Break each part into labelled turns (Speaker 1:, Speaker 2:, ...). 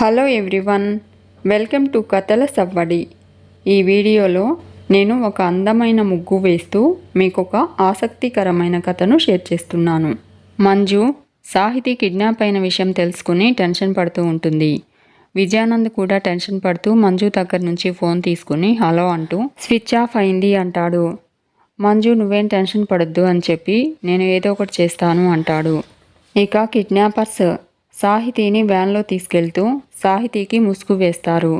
Speaker 1: Hello everyone welcome to కథల సవ్వడి. ఈ వీడియోలో నేను ఒక అందమైన ముగ్గు వేస్తూ మీకు ఒక ఆసక్తికరమైన కథను షేర్ చేస్తున్నాను. మంజు సాహితీ కిడ్నాప్ అయిన విషయం తెలుసుకుని టెన్షన్ పడుతూ ఉంటుంది. విజయానంద్ కూడా టెన్షన్ పడుతూ మంజు దగ్గర నుంచి ఫోన్ తీసుకుని హలో అంటూ స్విచ్ ఆఫ్ అయింది అంటాడు. మంజు నువ్వేం టెన్షన్ పడద్దు అని చెప్పి నేను ఏదో ఒకటి చేస్తాను అంటాడు. ఇక కిడ్నాపర్స్ సాహితీని వ్యాన్లో తీసుకెళ్తూ సాహితీకి ముసుగు వేస్తారు.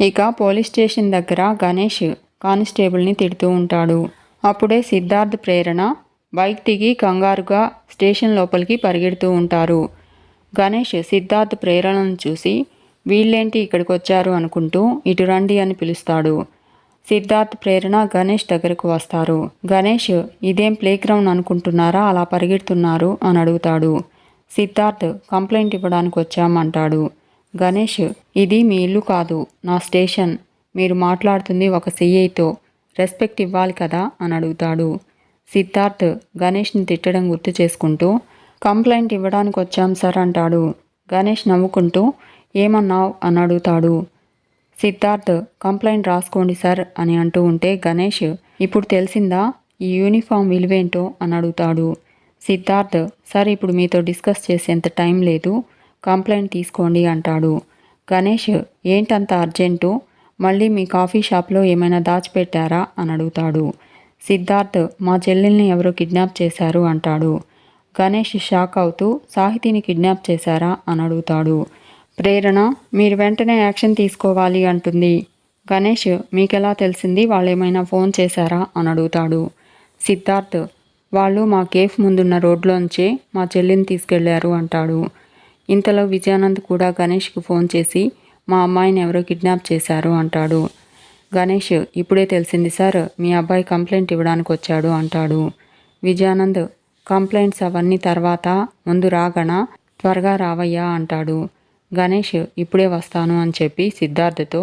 Speaker 1: ఇక పోలీస్ స్టేషన్ దగ్గర గణేష్ కానిస్టేబుల్ని తిడుతూ ఉంటాడు. అప్పుడే సిద్ధార్థ్ ప్రేరణ బైక్ దిగి కంగారుగా స్టేషన్ లోపలికి పరిగెడుతూ ఉంటారు. గణేష్ సిద్ధార్థ్ ప్రేరణను చూసి వీళ్ళేంటి ఇక్కడికి వచ్చారు? అనుకుంటూ ఇటు రండి అని పిలుస్తాడు. సిద్ధార్థ్ ప్రేరణ గణేష్ దగ్గరకు వస్తారు. గణేష్ ఇదేం ప్లే గ్రౌండ్ అనుకుంటున్నారా? అలా పరిగెడుతున్నారు అని అడుగుతాడు. సిద్ధార్థ్ కంప్లైంట్ ఇవ్వడానికి వచ్చామంటాడు. గణేష్ ఇది మీ ఇల్లు కాదు నా స్టేషన్. మీరు మాట్లాడుతుంది ఒక సిఐతో. రెస్పెక్ట్ ఇవ్వాలి కదా? అని అడుగుతాడు. సిద్ధార్థ్ గణేష్ని తిట్టడం గుర్తు చేసుకుంటూ కంప్లైంట్ ఇవ్వడానికి వచ్చాం సార్ అంటాడు. గణేష్ నవ్వుకుంటూ ఏమన్నావు? అని అడుగుతాడు. సిద్ధార్థ్ కంప్లైంట్ రాసుకోండి సార్ అని అంటూ ఉంటే గణేష్ ఇప్పుడు తెలిసిందా? ఈ యూనిఫామ్ విలువేంటో? అని అడుగుతాడు. సిద్ధార్థ్ సార్ ఇప్పుడు మీతో డిస్కస్ చేసేంత టైం లేదు కంప్లైంట్ తీసుకోండి అంటాడు. గణేష్ ఏంటంత అర్జెంటు? మళ్ళీ మీ కాఫీ షాప్లో ఏమైనా దాచిపెట్టారా? అని అడుగుతాడు. సిద్ధార్థ్ మా చెల్లెల్ని ఎవరో కిడ్నాప్ చేశారు అంటాడు. గణేష్ షాక్ అవుతూ సాహితీని కిడ్నాప్ చేశారా? అని అడుగుతాడు. ప్రేరణ మీరు వెంటనే యాక్షన్ తీసుకోవాలి అంటుంది. గణేష్ మీకెలా తెలిసింది? వాళ్ళు ఏమైనా ఫోన్ చేశారా? అని అడుగుతాడు. సిద్ధార్థ్ వాళ్ళు మా కేఫ్ ముందున్న రోడ్లోంచే మా చెల్లిని తీసుకెళ్ళారు అంటాడు. ఇంతలో విజయానంద్ కూడా గణేష్కి ఫోన్ చేసి మా అమ్మాయిని ఎవరో కిడ్నాప్ చేశారు అంటాడు. గణేష్ ఇప్పుడే తెలిసింది సార్ మీ అబ్బాయి కంప్లైంట్ ఇవ్వడానికి వచ్చాడు అంటాడు. విజయానంద్ కంప్లైంట్స్ అవన్నీ తర్వాత ముందు రాగణ త్వరగా రావయ్యా అంటాడు. గణేష్ ఇప్పుడే వస్తాను అని చెప్పి సిద్ధార్థతో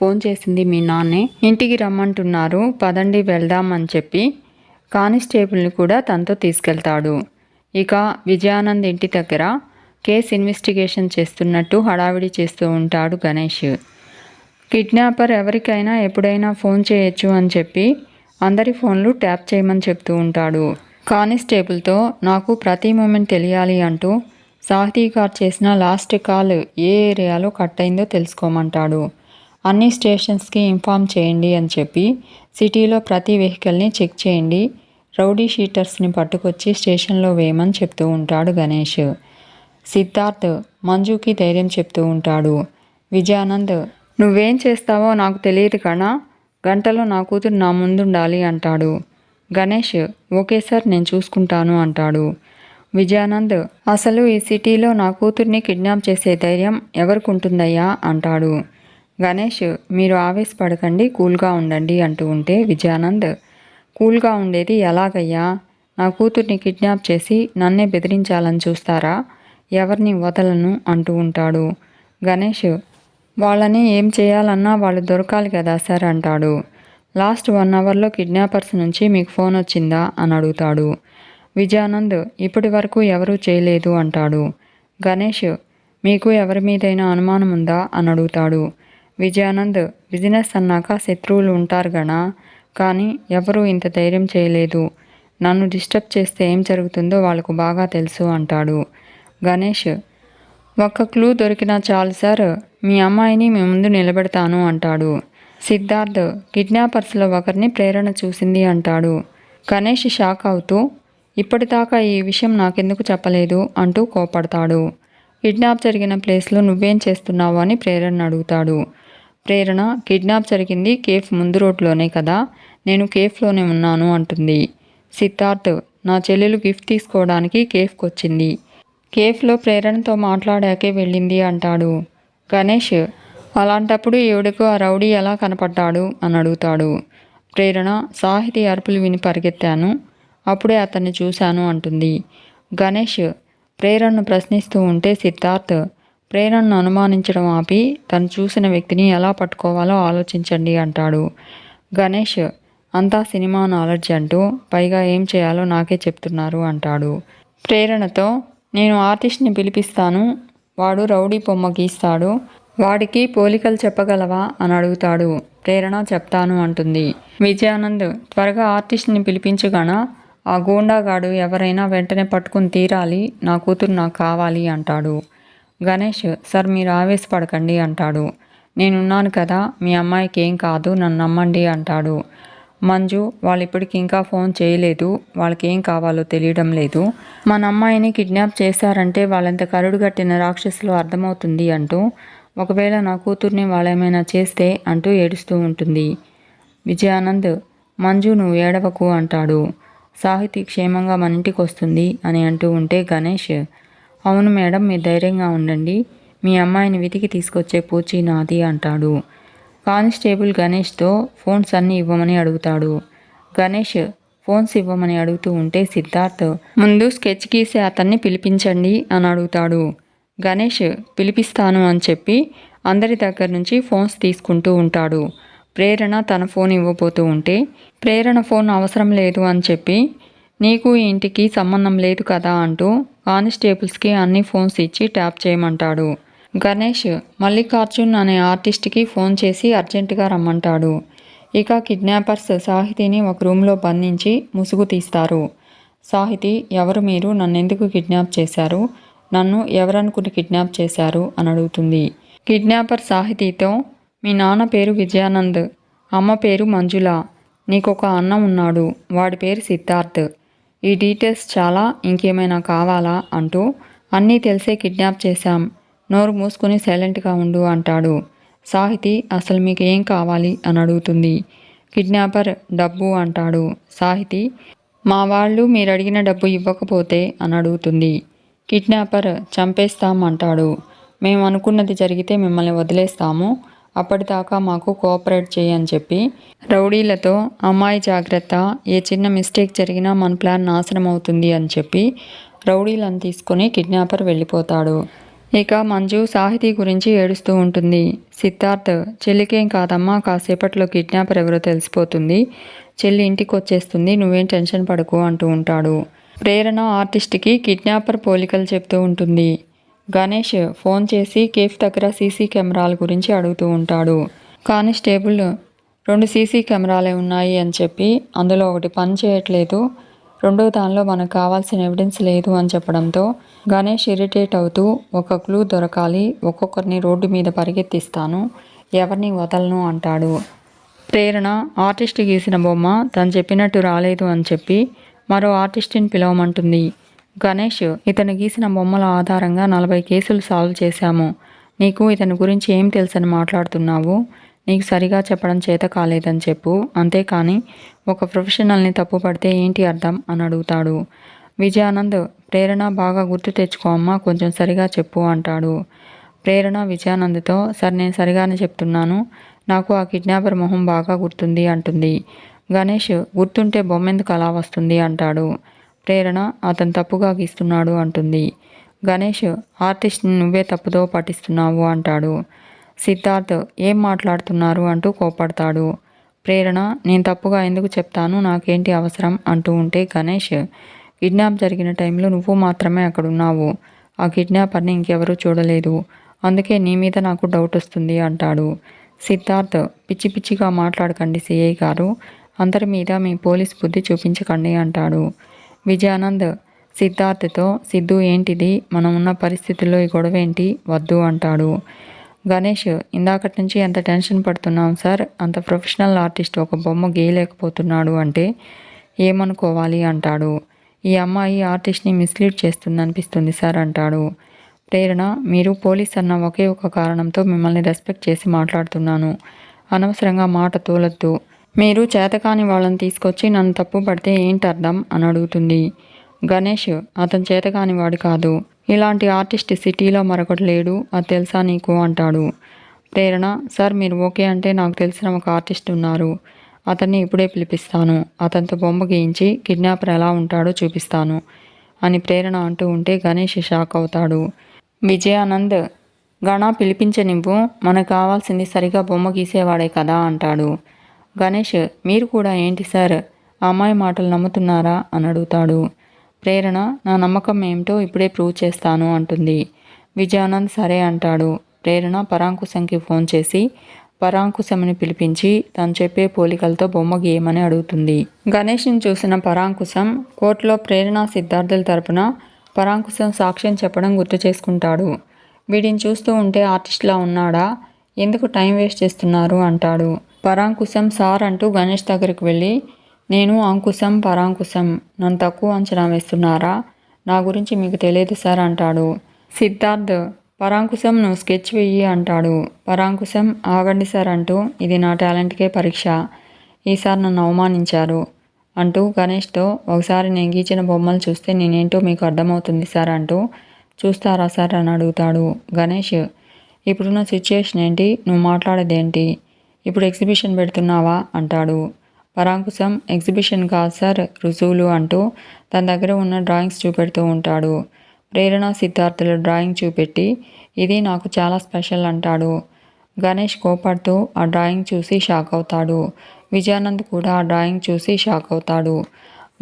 Speaker 1: ఫోన్ చేసింది మీ నాన్నే. ఇంటికి రమ్మంటున్నారు పదండి వెళ్దాం అని చెప్పి కానిస్టేబుల్ని కూడా తనతో తీసుకెళ్తాడు. ఇక విజయానంద్ ఇంటి దగ్గర కేసు ఇన్వెస్టిగేషన్ చేస్తున్నట్టు హడావిడి చేస్తూ ఉంటాడు గణేష్. కిడ్నాపర్ ఎవరికైనా ఎప్పుడైనా ఫోన్ చేయొచ్చు అని చెప్పి అందరి ఫోన్లు ట్యాప్ చేయమని చెప్తూ ఉంటాడు. కానిస్టేబుల్తో నాకు ప్రతి మూమెంట్ తెలియాలి అంటూ సాహితీ గారు చేసిన లాస్ట్ కాల్ ఏ ఏరియాలో కట్ అయిందో తెలుసుకోమంటాడు. అన్ని స్టేషన్స్కి ఇన్ఫామ్ చేయండి అని చెప్పి సిటీలో ప్రతి వెహికల్ని చెక్ చేయండి. రౌడీ షీటర్స్ని పట్టుకొచ్చి స్టేషన్లో వేయమని చెప్తూ ఉంటాడు గణేష్. సిద్ధార్థ్ మంజుకి ధైర్యం చెప్తూ ఉంటాడు. విజయానంద్ నువ్వేం చేస్తావో నాకు తెలియదు కణా. గంటలో నా కూతురు నా ముందుండాలి అంటాడు. గణేష్ ఓకే సార్ నేను చూసుకుంటాను అంటాడు. విజయానంద్ అసలు ఈ సిటీలో నా కూతుర్ని కిడ్నాప్ చేసే ధైర్యం ఎవరికి ఉంటుందయ్యా? అంటాడు. గణేష్ మీరు ఆవేశపడకండి కూల్గా ఉండండి అంటూ ఉంటే విజయానంద్ కూల్గా ఉండేది ఎలాగయ్యా? నా కూతుర్ని కిడ్నాప్ చేసి నన్నే బెదిరించాలని చూస్తారా? ఎవరిని వదలను అంటూ ఉంటాడు. గణేష్ వాళ్ళని ఏం చేయాలన్నా వాళ్ళు దొరకాలి కదా సార్ అంటాడు. లాస్ట్ వన్ అవర్లో కిడ్నాపర్స్ నుంచి మీకు ఫోన్ వచ్చిందా? అని అడుగుతాడు. విజయానంద్ ఇప్పటి వరకు ఎవరూ చేయలేదు అంటాడు. గణేష్ మీకు ఎవరి మీదైనా అనుమానం ఉందా? అని అడుగుతాడు. విజయానంద్ బిజినెస్ అన్నాక శత్రువులు ఉంటారు గణా కానీ ఎవరూ ఇంత ధైర్యం చేయలేదు. నన్ను డిస్టర్బ్ చేస్తే ఏం జరుగుతుందో వాళ్ళకు బాగా తెలుసు అంటాడు. గణేష్ ఒక్క క్లూ దొరికినా చాలు సార్ మీ అమ్మాయిని మీ ముందు నిలబెడతాను అంటాడు. సిద్ధార్థ్ కిడ్నాపర్స్లో ఒకరిని ప్రేరణ చూసింది అంటాడు. గణేష్ షాక్ అవుతూ ఇప్పటిదాకా ఈ విషయం నాకెందుకు చెప్పలేదు అంటూ కోపడతాడు. కిడ్నాప్ జరిగిన ప్లేస్లో నువ్వేం చేస్తున్నావు అని ప్రేరణ అడుగుతాడు. ప్రేరణ కిడ్నాప్ జరిగింది కేఫ్ ముందు రోడ్లోనే కదా. నేను కేఫ్లోనే ఉన్నాను అంటుంది. సిద్ధార్థ్ నా చెల్లెలు గిఫ్ట్ తీసుకోవడానికి కేఫ్కి వచ్చింది కేఫ్లో ప్రేరణతో మాట్లాడాకే వెళ్ళింది అంటాడు. గణేష్ అలాంటప్పుడు ఈవిడకు ఆ రౌడీ ఎలా కనపడ్డాడు? అని అడుగుతాడు. ప్రేరణ సాహితీ అరుపులు విని పరిగెత్తాను. అప్పుడే అతన్ని చూశాను అంటుంది. గణేష్ ప్రేరణను ప్రశ్నిస్తూ ఉంటే సిద్ధార్థ్ ప్రేరణను అనుమానించడం ఆపి తను చూసిన వ్యక్తిని ఎలా పట్టుకోవాలో ఆలోచించండి అంటాడు. గణేష్ అంతా సినిమా నాలెడ్జ్ అంటూ పైగా ఏం చేయాలో నాకే చెప్తున్నారు అంటాడు. ప్రేరణతో నేను ఆర్టిస్ట్ని పిలిపిస్తాను వాడు రౌడీ బొమ్మ గీస్తాడు వాడికి పోలికలు చెప్పగలవా అని అడుగుతాడు. ప్రేరణ చెప్తాను అంటుంది. విజయానంద్ త్వరగా ఆర్టిస్ట్ని పిలిపించుగాన ఆ గూండాగాడు ఎవరైనా వెంటనే పట్టుకుని తీరాలి నా కూతురు నాకు కావాలి అంటాడు. గణేష్ సార్ మీరు ఆవేశపడకండి అంటాడు. నేనున్నాను కదా మీ అమ్మాయికి ఏం కాదు నన్ను నమ్మండి అంటాడు. మంజు వాళ్ళు ఇప్పటికి ఇంకా ఫోన్ చేయలేదు వాళ్ళకి ఏం కావాలో తెలియడం లేదు. మన అమ్మాయిని కిడ్నాప్ చేశారంటే వాళ్ళంత కరుడు కట్టిన రాక్షసులు అర్థమవుతుంది అంటూ ఒకవేళ నా కూతుర్ని వాళ్ళేమైనా చేస్తే అంటూ ఏడుస్తూ ఉంటుంది. విజయానంద్ మంజు నువ్వు ఏడవకు అంటాడు. సాహితీ క్షేమంగా మన ఇంటికి వస్తుంది అని అంటూ ఉంటే గణేష్ అవును మేడం మీరు ధైర్యంగా ఉండండి. మీ అమ్మాయిని వెతికి తీసుకొచ్చే పూచి నాది అంటాడు. కానిస్టేబుల్ గణేష్తో ఫోన్స్ అన్నీ ఇవ్వమని అడుగుతాడు. గణేష్ ఫోన్స్ ఇవ్వమని అడుగుతూ ఉంటే సిద్ధార్థ్ ముందు స్కెచ్ గీసే అతన్ని పిలిపించండి అని అడుగుతాడు. గణేష్ పిలిపిస్తాను అని చెప్పి అందరి దగ్గర నుంచి ఫోన్స్ తీసుకుంటూ ఉంటాడు. ప్రేరణ తన ఫోన్ ఇవ్వబోతూ ఉంటే ప్రేరణ ఫోన్ అవసరం లేదు అని చెప్పి నీకు ఈ ఇంటికి సంబంధం లేదు కదా అంటూ కానిస్టేబుల్స్కి అన్ని ఫోన్స్ ఇచ్చి ట్యాప్ చేయమంటాడు. గణేష్ మల్లికార్జున్ అనే ఆర్టిస్ట్కి ఫోన్ చేసి అర్జెంటుగా రమ్మంటాడు. ఇక కిడ్నాపర్స్ సాహితీని ఒక రూమ్లో బంధించి ముసుగు తీస్తారు. సాహితి ఎవరు మీరు? నన్నెందుకు కిడ్నాప్ చేశారు? నన్ను ఎవరనుకుని కిడ్నాప్ చేశారు? అని అడుగుతుంది. కిడ్నాపర్ సాహితీతో మీ నాన్న పేరు విజయానంద్ అమ్మ పేరు మంజుల నీకొక అన్న ఉన్నాడు వాడి పేరు సిద్ధార్థ్. ఈ డీటెయిల్స్ చాలా ఇంకేమైనా కావాలా అంటూ అన్నీ తెలిసే కిడ్నాప్ చేశాం. నోరు మూసుకుని సైలెంట్గా ఉండు అంటాడు. సాహితి అసలు మీకు ఏం కావాలి? అని అడుగుతుంది. కిడ్నాపర్ డబ్బు అంటాడు. సాహితి మా వాళ్ళు మీరు అడిగిన డబ్బు ఇవ్వకపోతే? అని అడుగుతుంది. కిడ్నాపర్ చంపేస్తాం అంటాడు. మేము అనుకున్నది జరిగితే మిమ్మల్ని వదిలేస్తాము. అప్పటిదాకా మాకు కోఆపరేట్ చేయని చెప్పి రౌడీలతో అమ్మాయి జాగ్రత్త ఏ చిన్న మిస్టేక్ జరిగినా మన ప్లాన్ నాశనం అవుతుంది అని చెప్పి రౌడీలను తీసుకొని కిడ్నాపర్ వెళ్ళిపోతాడు. ఇక మంజు సాహితీ గురించి ఏడుస్తూ ఉంటుంది. సిద్ధార్థ్ చెల్లికేం కాదమ్మా కాసేపట్లో కిడ్నాపర్ ఎవరో తెలిసిపోతుంది. చెల్లి ఇంటికి వచ్చేస్తుంది నువ్వేం టెన్షన్ పడకు అంటూ ఉంటాడు. ప్రేరణ ఆర్టిస్ట్కి కిడ్నాపర్ పోలికలు చెప్తూ ఉంటుంది. గణేష్ ఫోన్ చేసి కేఫ్ దగ్గర సీసీ కెమెరాల గురించి అడుగుతూ ఉంటాడు. కానిస్టేబుల్ రెండు సీసీ కెమెరాలే ఉన్నాయి అని చెప్పి అందులో ఒకటి పని చేయట్లేదు. రెండో దానిలో మనకు కావాల్సిన ఎవిడెన్స్ లేదు అని చెప్పడంతో గణేష్ ఇరిటేట్ అవుతూ ఒక క్లూ దొరకాలి ఒక్కొక్కరిని రోడ్డు మీద పరిగెత్తిస్తాను ఎవరిని వదలను అంటాడు. ప్రేరణ ఆర్టిస్ట్ గీసిన బొమ్మ తను చెప్పినట్టు రాలేదు అని చెప్పి మరో ఆర్టిస్ట్ని పిలవమంటుంది. గణేష్ ఇతను గీసిన బొమ్మల ఆధారంగా నలభై కేసులు సాల్వ్ చేశాము. నీకు ఇతని గురించి ఏం తెలుసని మాట్లాడుతున్నావు? నీకు సరిగా చెప్పడం చేత కాలేదని చెప్పు. అంతేకాని ఒక ప్రొఫెషనల్ని తప్పుపడితే ఏంటి అర్థం? అని అడుగుతాడు. విజయానంద్ ప్రేరణ బాగా గుర్తు తెచ్చుకో అమ్మా కొంచెం సరిగా చెప్పు అంటాడు. ప్రేరణ విజయానంద్తో సరే నేను సరిగానే చెప్తున్నాను. నాకు ఆ కిడ్నాపర్ మొహం బాగా గుర్తుంది అంటుంది. గణేష్ గుర్తుంటే బొమ్మెందుకు అలా వస్తుంది అంటాడు. ప్రేరణ అతను తప్పుగా గీస్తున్నాడు అంటుంది. గణేష్ ఆర్టిస్ట్ని నువ్వే తప్పుతో పాటిస్తున్నావు అంటాడు. సిద్ధార్థ్ ఏం మాట్లాడుతున్నారు అంటూ కోపడతాడు ప్రేరణ నేను తప్పుగా ఎందుకు చెప్తాను? నాకేంటి అవసరం? అంటూ ఉంటే గణేష్ కిడ్నాప్ జరిగిన టైంలో నువ్వు మాత్రమే అక్కడ ఉన్నావు ఆ కిడ్నాపర్ని ఇంకెవరూ చూడలేదు. అందుకే నీ మీద నాకు డౌట్ వస్తుంది అంటాడు. సిద్ధార్థ్ పిచ్చి పిచ్చిగా మాట్లాడకండి సిఐ గారు. అందరి మీద మీ పోలీస్ బుద్ధి చూపించకండి అంటాడు. విజయానంద్ సిద్ధార్థ్తో సిద్ధు ఏంటిది? మనం ఉన్న పరిస్థితుల్లో ఈ గొడవ ఏంటి? వద్దు అంటాడు. గణేష్ ఇందాకటి నుంచి ఎంత టెన్షన్ పడుతున్నాం సార్? అంత ప్రొఫెషనల్ ఆర్టిస్ట్ ఒక బొమ్మ గీయలేకపోతున్నాడు అంటే ఏమనుకోవాలి అంటాడు. ఈ అమ్మాయి ఆర్టిస్ట్ని మిస్లీడ్ చేస్తుంది అనిపిస్తుంది సార్ అంటాడు. ప్రేరణ మీరు పోలీస్ అన్న ఒకే ఒక కారణంతో మిమ్మల్ని రెస్పెక్ట్ చేసి మాట్లాడుతున్నాను. అనవసరంగా మాట తోలొద్దు. మీరు చేతకాని వాళ్ళని తీసుకొచ్చి నన్ను తప్పు పడితే ఏంటి అర్థం? అని అడుగుతుంది. గణేష్ అతను చేతకాని వాడు కాదు. ఇలాంటి ఆర్టిస్ట్ సిటీలో మరొకటి లేడు అది తెలుసా నీకు? అంటాడు. ప్రేరణ సార్ మీరు ఓకే అంటే నాకు తెలిసిన ఒక ఆర్టిస్ట్ ఉన్నారు. అతన్ని ఇప్పుడే పిలిపిస్తాను. అతనితో బొమ్మ గీయించి కిడ్నాపర్ ఎలా ఉంటాడో చూపిస్తాను. అని ప్రేరణ అంటూ ఉంటే గణేష్ షాక్ అవుతాడు. విజయానంద్ గణ పిలిపించనివ్వు మనకు కావాల్సింది సరిగా బొమ్మ గీసేవాడే కదా అంటాడు. గణేష్ మీరు కూడా ఏంటి సార్? అమ్మాయి మాటలు నమ్ముతున్నారా? అని అడుగుతాడు. ప్రేరణ నా నమ్మకం ఏమిటో ఇప్పుడే ప్రూవ్ చేస్తాను అంటుంది. విజయానంద్ సరే అంటాడు. ప్రేరణ పరాంకుశంకి ఫోన్ చేసి పరాంకుశంని పిలిపించి తను చెప్పే పోలికలతో బొమ్మ గీయమని అడుగుతుంది. గణేష్ని చూసిన పరాంకుశం కోర్టులో ప్రేరణ సిద్ధార్థుల తరపున పరాంకుశం సాక్ష్యం చెప్పడం గుర్తు చేసుకుంటాడు. వీడిని చూస్తూ ఉంటే ఆర్టిస్ట్లా ఉన్నాడా? ఎందుకు టైం వేస్ట్ చేస్తున్నారు? అంటాడు. పరాంకుశం సార్ అంటూ గణేష్ దగ్గరికి వెళ్ళి నేను అంకుశం పరాంకుశం నన్ను తక్కువ అంచనా వేస్తున్నారా? నా గురించి మీకు తెలియదు సార్ అంటాడు. సిద్ధార్థ్ పరాంకుశం నువ్వు స్కెచ్ వెయ్యి అంటాడు. పరాంకుశం ఆగండి సార్ అంటూ ఇది నా టాలెంట్కే పరీక్ష. ఈసారి నన్ను అవమానించారు అంటూ గణేష్తో ఒకసారి నేను గీచిన బొమ్మలు చూస్తే నేనేంటో మీకు అర్థమవుతుంది సార్ అంటూ చూస్తారా సార్ అని అడుగుతాడు గణేష్. ఇప్పుడున్న సిచ్యుయేషన్ ఏంటి? నువ్వు మాట్లాడేది ఏంటి ఇప్పుడు ఎగ్జిబిషన్ పెడుతున్నావా? అంటాడు. పరాంకుశం ఎగ్జిబిషన్ కాదు సార్? రుజువులు అంటూ తన దగ్గర ఉన్న డ్రాయింగ్స్ చూపెడుతూ ఉంటాడు. ప్రేరణ సిద్ధార్థుల డ్రాయింగ్ చూపెట్టి ఇది నాకు చాలా స్పెషల్ అంటాడు. గణేష్ కోపడుతూ ఆ డ్రాయింగ్ చూసి షాక్ అవుతాడు. విజయానంద్ కూడా ఆ డ్రాయింగ్ చూసి షాక్ అవుతాడు.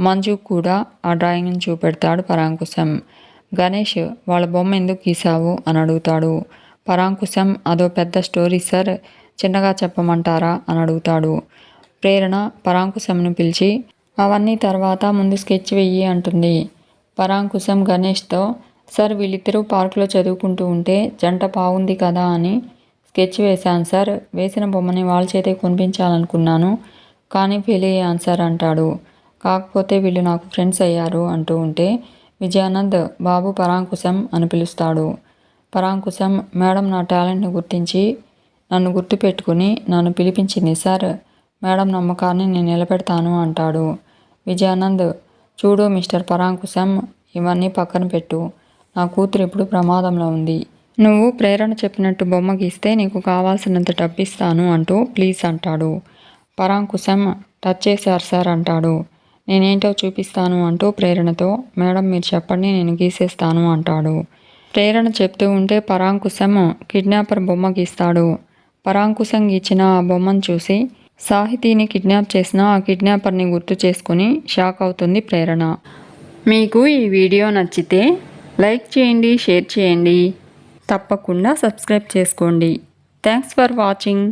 Speaker 1: మంజు కూడా ఆ డ్రాయింగ్ని చూపెడతాడు పరాంకుశం. గణేష్ వాళ్ళ బొమ్మ ఎందుకు గీసావు అని అడుగుతాడు. పరాంకుశం అదో పెద్ద స్టోరీ సార్. చిన్నగా చెప్పమంటారా అని అడుగుతాడు. ప్రేరణ పరాంకుశంను పిలిచి అవన్నీ తర్వాత ముందు స్కెచ్ వెయ్యి అంటుంది. పరాంకుశం గణేష్తో సార్ వీళ్ళిద్దరూ పార్కులో చదువుకుంటూ ఉంటే జంట బాగుంది కదా అని స్కెచ్ వేశాను సార్. వేసిన బొమ్మని వాళ్ళ చేతే కొనిపించాలనుకున్నాను కానీ ఫెయిల్ అయ్యాను సార్ అంటాడు. కాకపోతే వీళ్ళు నాకు ఫ్రెండ్స్ అయ్యారు అంటూ ఉంటే విజయానంద్ బాబు పరాంకుశం అని పిలుస్తాడు. పరాంకుశం మేడం నా టాలెంట్ని గుర్తించి నన్ను గుర్తుపెట్టుకుని నన్ను పిలిపించింది సార్ మేడం నమ్మకాన్ని నేను నిలబెడతాను అంటాడు. విజయానంద్ చూడు మిస్టర్ పరాంకుశం ఇవన్నీ పక్కన పెట్టు. నా కూతురు ఇప్పుడు ప్రమాదంలో ఉంది. నువ్వు ప్రేరణ చెప్పినట్టు బొమ్మ గీస్తే నీకు కావాల్సినంత డబ్బిస్తాను అంటూ ప్లీజ్ అంటాడు. పరాంకుశం టచ్ చేశారు సార్ అంటాడు. నేనేంటో చూపిస్తాను అంటూ ప్రేరణతో మేడం మీరు చెప్పండి నేను గీసేస్తాను అంటాడు. ప్రేరణ చెప్తూ ఉంటే పరాంకుశం కిడ్నాపర్ బొమ్మ గీస్తాడు. పరాంకుశం ఇచ్చిన ఆ బొమ్మను చూసి సాహితీని కిడ్నాప్ చేసిన ఆ కిడ్నాపర్ని గుర్తు చేసుకుని షాక్ అవుతుంది ప్రేరణ. మీకు ఈ వీడియో నచ్చితే లైక్ చేయండి షేర్ చేయండి. తప్పకుండా సబ్స్క్రైబ్ చేసుకోండి. Thanks for watching.